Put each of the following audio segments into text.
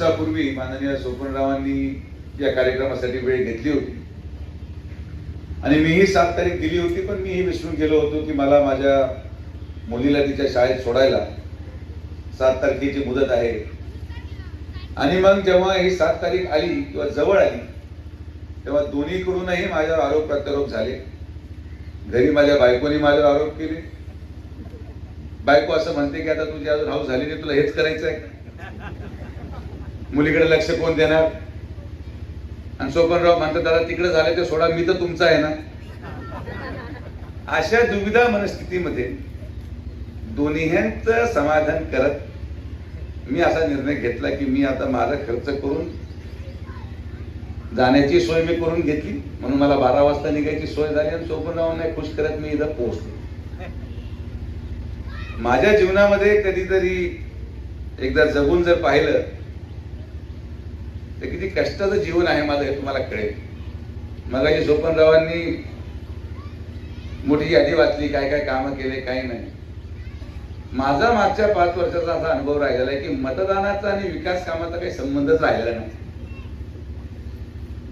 दिवसापूर्वी माननीय सोपनरावांनी या कार्यक्रमासाठी वेळ घेतली होती. आणि मीही सात तारीख दिली होती पण मीही विसरून गेलो होतो की मला माझ्या मुलीला तिच्या शाळेत सोडायला सात तारखेची मुदत आहे. आणि मग जेव्हा ही सात तारीख आली किंवा जवळ आली तेव्हा दोन्हीकडूनही माझ्यावर आरोप प्रत्यारोप झाले. घरी माझ्या बायकोने माझ्यावर आरोप केले. बायको असं म्हणते की आता तुझी अजून हाऊस झाली नाही तुला हेच करायचं आहे मुलीकडे लक्ष कोण देणार? आणि सोपनराव म्हणतात दादा तिकडे झाले ते सोडा मी तर तुमचा आहे ना. अशा दुविधा मनस्थितीमध्ये दोन्हीचं समाधान करत मी असा निर्णय घेतला की मी आता माझा खर्च करून जाण्याची सोय मी करून घेतली. म्हणून मला बारा वाजता निघायची सोय झाली आणि सोपनरावांना खुश करत मी इथं पोहोचलो. माझ्या जीवनामध्ये कधीतरी एकदा जगून जर पाहिलं तर किती कष्टाचं जीवन आहे माझं हे तुम्हाला कळेल. मगाशी सोपनरावांनी मोठी यादी वाचली काय काय कामं केले काही नाही. माझा मागच्या पाच वर्षाचा असा अनुभव राहिलेला आहे की मतदानाचा आणि विकास कामाचा काही संबंधच राहिलेला नाही.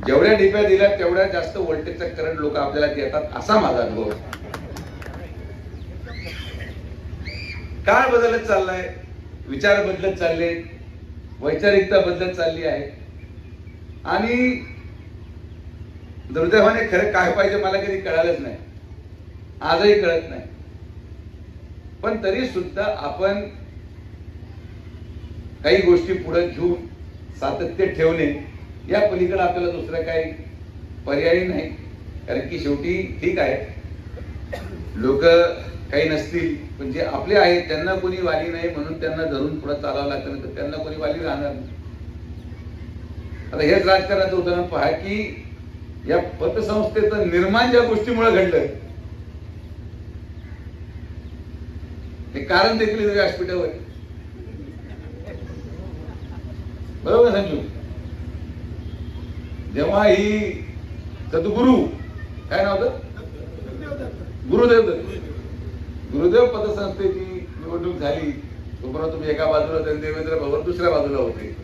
जेवढ्या डिप्या दिल्या तेवढ्या जास्त व्होल्टेजचा करंट लोक आपल्याला देतात असा माझा अनुभव काय बदलत चाललाय विचार बदलत चालले वैचारिकता बदलत चालली आहे. आणि दुर्दैवाने खरं काय पाहिजे मला कधी कळालंच नाही. आजही कळत नाही. पण तरी सुद्धा आपण काही गोष्टी पुढे घेऊन सातत्य ठेवणे या पलीकडे आपल्याला दुसरं काही पर्याय नाही. कारण की शेवटी ठीक आहे. लोक काही नसतील पण जे आपले आहेत त्यांना कोणी वाली नाही म्हणून त्यांना धरून पुढे चालावं लागतं नाही तर त्यांना कोणी वाली राहणार नाही. आता हेच राजकारणाचं उदाहरण पहा की या पतसंस्थेचं निर्माण ज्या गोष्टीमुळे घडलं हे कारण देखील व्यासपीठावर बरोबर समजू संजू? जेव्हा ही सद्गुरु काय नाव होतं? गुरुदेव गुरुदेव पतसंस्थेची निवडणूक झाली तोपर्यंत तुम्ही एका बाजूला तर देवेंद्र भवन दुसऱ्या बाजूला होते.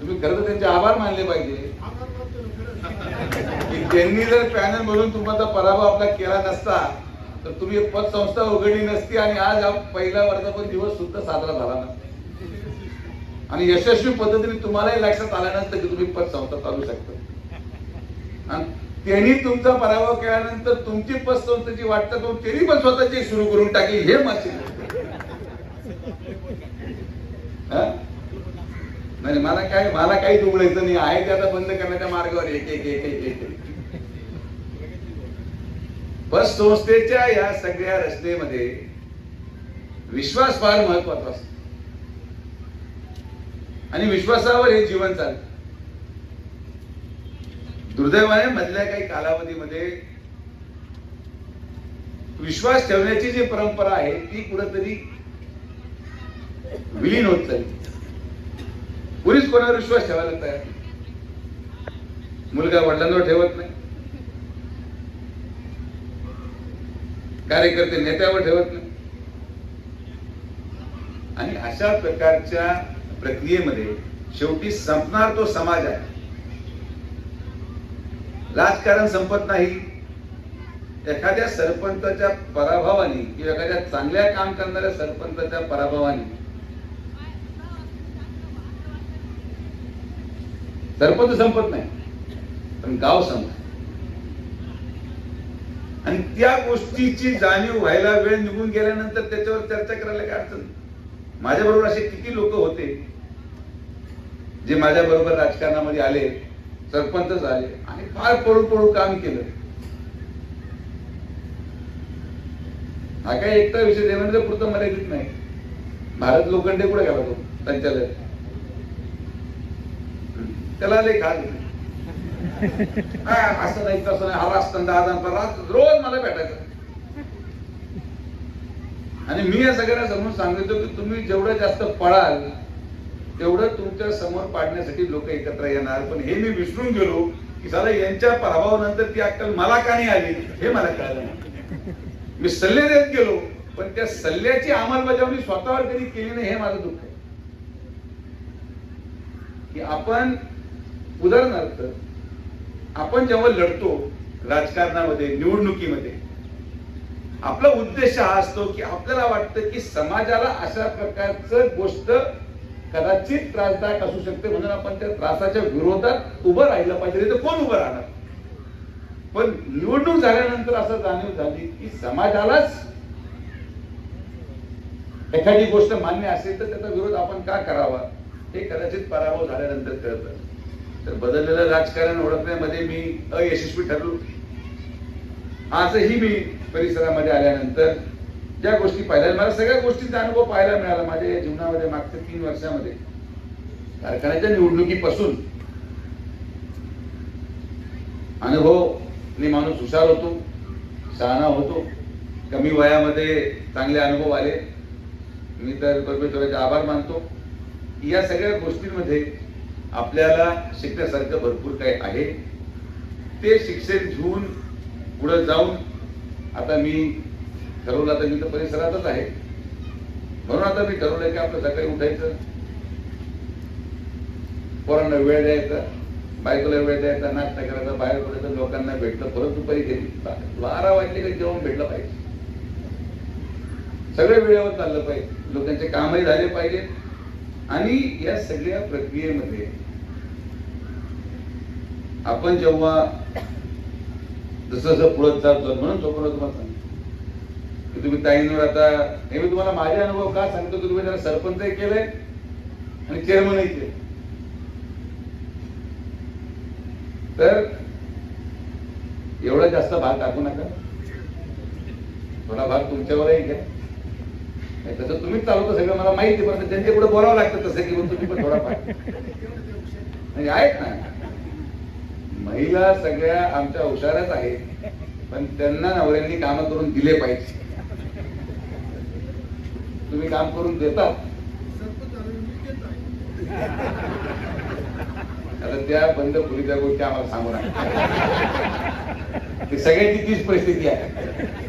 तुम्ही खरं तर त्यांचे आभार मानले पाहिजे. की त्यांनी जर पॅनल मधून तुमचा पराभव आपला केला नसता तर तुम्ही पतसंस्था उघडली नसती आणि आज पहिला वर्धापन दिवस सुद्धा साजरा झाला नसता. आणि यशस्वी पद्धतीने तुम्हालाही लक्षात आलं नसतं की तुम्ही पतसंस्था चालू शकता. आणि त्यांनी तुमचा पराभव केल्यानंतर तुमची पतसंस्थेची वाटतं करून त्यांनी पण स्वतःची सुरू करून टाकली हे मत नाही मला काय मला काही दुमडायचं नाही. आहे ते आता बंद करण्याच्या मार्गावर एक एक एक एक एक. बस संस्थेच्या या सगळ्या रचनेमध्ये विश्वास फार महत्त्वाचा असतो. आणि विश्वासावर हे जीवन चालत. दुर्दैवाने मधल्या काही कालावधीमध्ये विश्वास ठेवण्याची जी परंपरा आहे ती कुठंतरी विलीन होत चालली. कोणीच कोणावर विश्वास ठेवायला तयार नाही. मुलगा वडिलांवर ठेवत नाही. कार्यकर्ते नेत्यावर ठेवत नाही. आणि अशा प्रकारच्या प्रक्रियेमध्ये शेवटी संपणार तो समाज आहे. राजकारण संपत नाही. एखाद्या सरपंचाच्या पराभवाने किंवा एखाद्या चांगल्या काम करणाऱ्या सरपंचाच्या पराभवाने सरपंच संपत नाही. पण गाव संपत. आणि त्या गोष्टीची जाणीव व्हायला वेळ निघून गेल्यानंतर त्याच्यावर चर्चा करायला काय अडचण माझ्या बरोबर असे किती लोक होते जे माझ्या बरोबर राजकारणामध्ये आले सरपंच झाले आणि फार पळू पळू काम केलं. हा काय एकटा विषय देणार पुरतं मर्यादित नाही. भारत लोखंडे कुठे गेला तो संचालक. त्याला लय घाल असं नाही तसं नाही हा असताना दादा रोज मला भेटायचं. आणि मी या सगळ्यांना समोर सांगितलं की तुम्ही जेवढं जास्त पळाल तेवढं तुमच्यासमोर पाडण्यासाठी लोक एकत्र येणार. पण हे मी विसरून गेलो की साला यांच्या प्रभावानंतर ती अक्कल मला का नाही आली? हे मला कळलं नाही. मी सल्ले देत गेलो पण त्या सल्ल्याची अंमलबजावणी स्वतःवर कधी केली नाही हे माझं दुःख आहे. की आपण उदाहरणार्थ आपण जेव्हा लढतो राजकारणामध्ये निवडणुकीमध्ये आपला उद्देश हा असतो की आपल्याला वाटतं की समाजाला अशा प्रकारचं गोष्ट कदाचित त्रासदायक असू शकते म्हणून आपण त्या त्रासाच्या विरोधात उभं राहिलं पाहिजे तर कोण उभं राहणार? पण निवडणूक झाल्यानंतर असं जाणीव झाली की समाजालाच एखादी गोष्ट मान्य असेल तर त्याचा विरोध आपण का करावा? हे कदाचित पराभव झाल्यानंतर कळतं. तर बदललेलं राजकारण ओळखण्यामध्ये मी अयशस्वी ठरलो. आजही मी परिसरामध्ये आल्यानंतर ज्या गोष्टी पाहिल्या मला सगळ्या गोष्टींचा अनुभव पाहायला मिळाला माझ्या जीवनामध्ये मागच्या तीन वर्षामध्ये. कारखान्याच्या निवडणुकीपासून अनुभव माणूस हुशार होतो शहाणा होतो कमी वयामध्ये चांगले अनुभव आले. मी तर परमेश्वराचे आभार मानतो. या सगळ्या गोष्टींमध्ये आपल्याला शिकण्यासारखं भरपूर काही आहे. ते शिक्षण घेऊन पुढे जाऊन आता मी ठरवलं आता मी तर परिसरातच आहे. म्हणून आता मी ठरवलं की आपलं सकाळी उठायचं. पोरांना वेळ द्यायचा बायकोला वेळ द्यायचा नाश्ता करायचा बाहेर पडायचं लोकांना भेटलं परत दुपारी घरी. बारा वाजले का जेवण भेटलं पाहिजे. सगळं वेळेवर चाललं पाहिजे. लोकांचे कामही झाले पाहिजे आणि या सगळ्या प्रक्रियेमध्ये आपण जेव्हा जसं जसं पुढत जातो म्हणून स्वप्न तुम्हाला सांगतो. की तुम्ही ताईंवर आता हे मी तुम्हाला माझे अनुभव का सांगतो की तुम्ही त्याला सरपंचही केलंय आणि चेअरमनही केलं तर एवढा जास्त भाग टाकू नका. थोडा भाग तुमच्यावरही घ्या. तसं तुम्हीच चालवता सगळं मला माहिती पण त्यांच्या पुढे बोलावं लागतं तसं की तुम्ही पण थोडाफार. म्हणजे आहेत ना. महिला सगळ्या आमच्या हुशारच आहेत पण त्यांना नवऱ्यांनी काम करून दिले पाहिजे. तुम्ही काम करून देतात आता त्या बंद खोलीच्या गोष्टी आम्हाला सांगू नका. सगळ्याची सगळ्यांची तीच परिस्थिती आहे.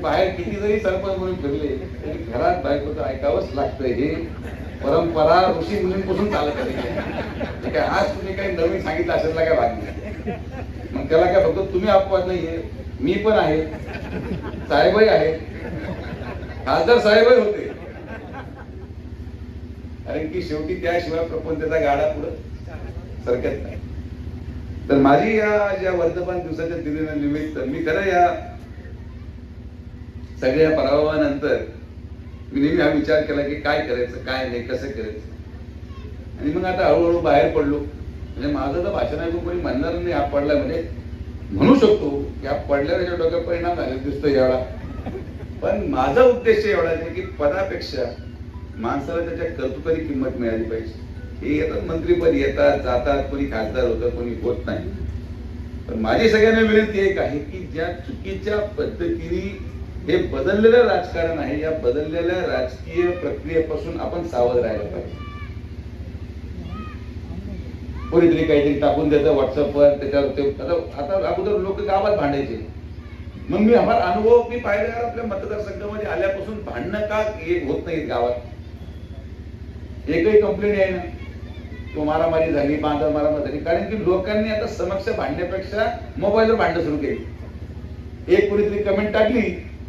बाहेर किती जरी सरपंच म्हणून फिरले तरी घरात बायकोचं ऐकावंच लागतं हे परंपरा ऋषी मुलींपासून चालत आली काय आज तुम्ही काही नवीन सांगितलं असेल काय भाग मग त्याला काय फक्त तुम्ही अपवाद नाहीये मी पण आहे साहेबही आहे खासदार साहेबही होते. कारण की शेवटी त्याशिवाय प्रपंचाचा गाडा पुढे सरकत नाही. तर माझी या ज्या वर्धमान दिवसाच्या दिलेल्या निमित्त मी खरं या सगळ्या पराभवानंतर मी नेहमी हा विचार केला की काय करायचं काय नाही कसं करायचं? आणि मग आता हळूहळू बाहेर पडलो. म्हणजे माझं तर भाषण ऐकून कोणी म्हणणार नाही हा पडला म्हणजे म्हणू शकतो की हा पडल्यावर त्याच्या डोक्यात परिणाम झाले दिसतो एवढा. पण माझा उद्देश एवढा आहे की पदापेक्षा माणसाला त्याच्या कर्तृत्वाची किंमत मिळाली पाहिजे. हे येतात मंत्रीपद येतात जातात कोणी खासदार होतं कोणी होत नाही. पण माझी सगळ्यांना विनंती एक आहे की ज्या चुकीच्या पद्धतीने हे बदललेलं राजकारण आहे या बदललेल्या राजकीय प्रक्रियेपासून आपण सावध राहायला पाहिजे. कोणीतरी काहीतरी टाकून देतं व्हॉट्सअपवर त्याच्यावर ते आता आता अगोदर लोक गावात भांडायचे. मग मी आम्हाला अनुभव मी पाहिला आपल्या मतदारसंघामध्ये आल्यापासून भांडणं का होत नाहीत गावात. एकही कंप्लेंट आहे ना तो मारामारी झाली बांधा मारामारी झाली. कारण की लोकांनी आता समक्ष भांडण्यापेक्षा मोबाईलवर भांडणं सुरू केली. एक कोणीतरी कमेंट टाकली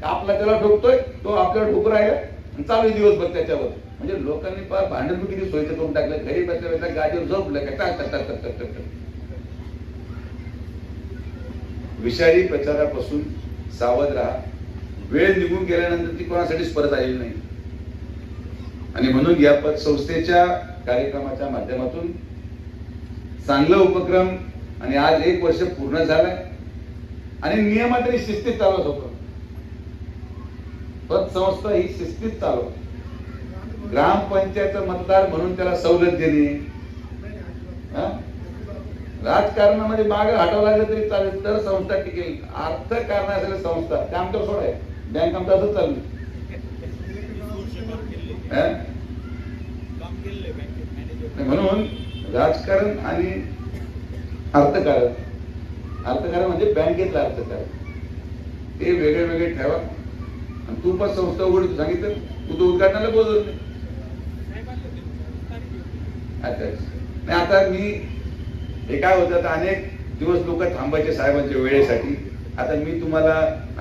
आपला त्याला ठोकतोय? तो आपल्याला ठोकू राहिला आणि चालू दिवसभर त्याच्यावर. म्हणजे लोकांनी फार भांडण किती सोयीचं करून टाकलं घरी बसल्या बसल्या गाडीवर झोपलं का? टाक टाक टाक टाक टाक विषारी प्रचारापासून सावध राहा. वेळ निघून गेल्यानंतर ती कोणासाठीच परत आलेली नाही. आणि म्हणून या पतसंस्थेच्या कार्यक्रमाच्या माध्यमातून चांगला उपक्रम आणि आज एक वर्ष पूर्ण झालंय. आणि नियमात आणि शिस्तीत चालवत होतं. पतसंस्था ही शिस्तीत चालव. ग्रामपंचायत मतदार म्हणून त्याला सवलत देणे हा? राजकारणामध्ये मागे हटावं लागलं तरी चालेल तर संस्था टिकेल. अर्थ कारण असेल संस्था ते सोड. आहे बँक आमचं असंच चालू. म्हणून राजकारण आणि अर्थकारण. अर्थकारण म्हणजे बँकेतलं अर्थकारण. ते वेगळे वेगळे ठेवा. आणि तू पण संस्था उघड सांगितलं तू तो उद्घाटनाला बोलवलं नाही. नाही आता मी हे काय होतं आता अनेक दिवस लोक थांबायचे साहेबांच्या वेळेसाठी. आता मी तुम्हाला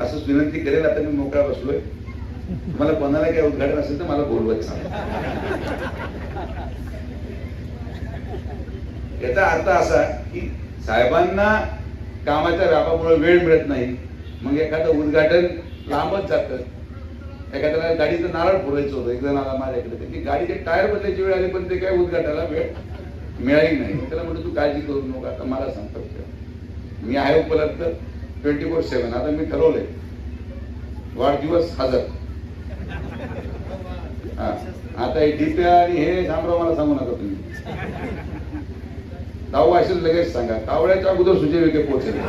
असं विनंती करेल आता मी मोकळा बसलोय. तुम्हाला कोणाला काही उद्घाटन असेल तर मला बोलवत सांग याचा अर्थ असा की साहेबांना कामाच्या व्यापामुळे वेळ मिळत नाही. मग एखादं उद्घाटन लांबच जातं. एखाद्याला गाडीचं नारळ पुरवायचं होतं. एक जण आला माझ्याकडे. त्यांची गाडीचे टायर बदलायची वेळ आली पण ते काय उद्घाटाला वेळ मिळाली नाही. त्याला म्हणतो तू काळजी करू नको आता मला संपर्क कर. मी आहे उपलब्ध ट्वेंटी फोर सेवन. आता मी ठरवलंय. वाढदिवस हजर हा. आता हे डीपी आणि हे शामराव मला सांगू नका तुम्ही. दहावा असेल लगेच सांगा. कावळ्याच्या अगोदर सुजय विखे पोहोचले.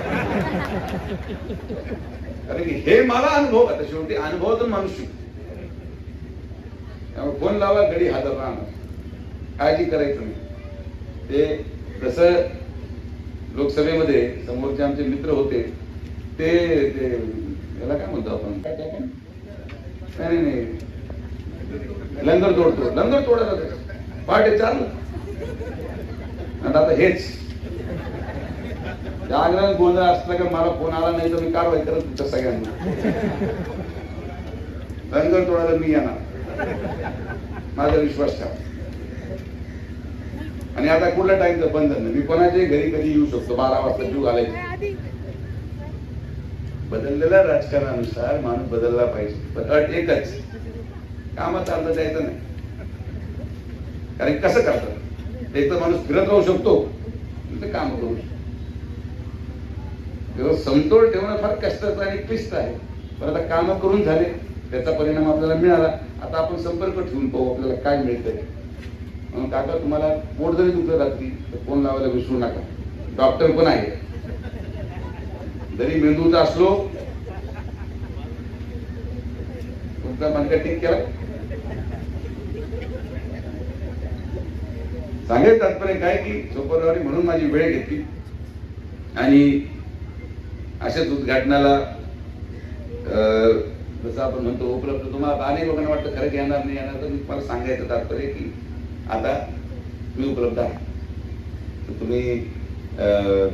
कारण की हे मला अनुभव आता शेवटी अनुभवातून माणूस शिकतो. त्यामुळे फोन लावा घडी हजर राहणार काळजी करायचं नाही. ते जसं लोकसभेमध्ये समोरचे आमचे मित्र होते ते ते याला काय म्हणतो आपण? काय नाही नाही. लंगर तोडतो. लंगर तोडायला पहाटे चालू आणि आता हेच. जागरण गोंधळ असला का मला फोन आला नाही तर मी कारवाई करत तुमच्या सगळ्यांना. रंगण तोडायला मी येणार. माझा विश्वास ठेवा. आणि आता कुठल्या टाइमचं बंधन नाही? मी कोणाच्याही घरी कधी येऊ शकतो? बारा वाजता जीव आलाय बदललेल्या राजकारणानुसार माणूस बदलला पाहिजे. पण अट एकच कामात अर्थ द्यायचं नाही. कारण कसं करतात? एक तर माणूस फिरत राहू शकतो काम करू शकतो. तेव्हा समतोल ठेवणं फार कष्टाचं आणि क्लिष्ट आहे. पण आता कामं करून झाले त्याचा परिणाम आपल्याला मिळाला. आता आपण संपर्क ठेवून पाहू आपल्याला काय मिळतंय. म्हणून काका तुम्हाला पोट जरी दुखत रात्री तर फोन लावायला विसरू नका. डॉक्टर पण आहे. जरी मेंदूचा असलो तुमचा मनका ठीक केला? सांगेल तात्पर्य काय की सोपरवारी म्हणून माझी वेळ घेतली. आणि अशाच उद्घाटनाला अं, जसं आपण म्हणतो उपलब्ध तुम्हाला अनेक लोकांना वाटतं खरं येणार नाही येणार तर मी तुम्हाला सांगायचं तात्पर्य की आता मी उपलब्ध आहे. तर तुम्ही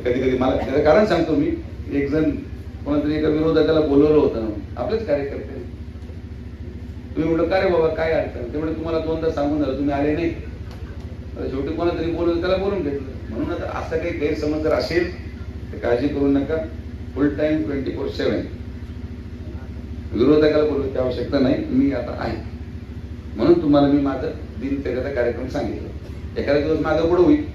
कधी कधी मला त्याचं कारण सांगतो मी. एक जण कोणातरी एका विरोधकाला बोलवलं होतं. आपलेच कार्यकर्ते. तुम्ही म्हटलं का रे बाबा काय अडचण? ते म्हणजे तुम्हाला दोनदा सांगून झालं तुम्ही आले नाही. शेवटी कोणातरी बोलवलं त्याला बोलून घेतलं. म्हणून आता असं काही गैरसमज जर असेल तर काळजी करू नका. Full time twenty four seven विरोधकाला बोलवण्याची आवश्यकता नाही मी आता आहे. म्हणून तुम्हाला मी माझं दिनचर्याचा कार्यक्रम सांगितलं. एखादा दिवस माझं पुढे होईल.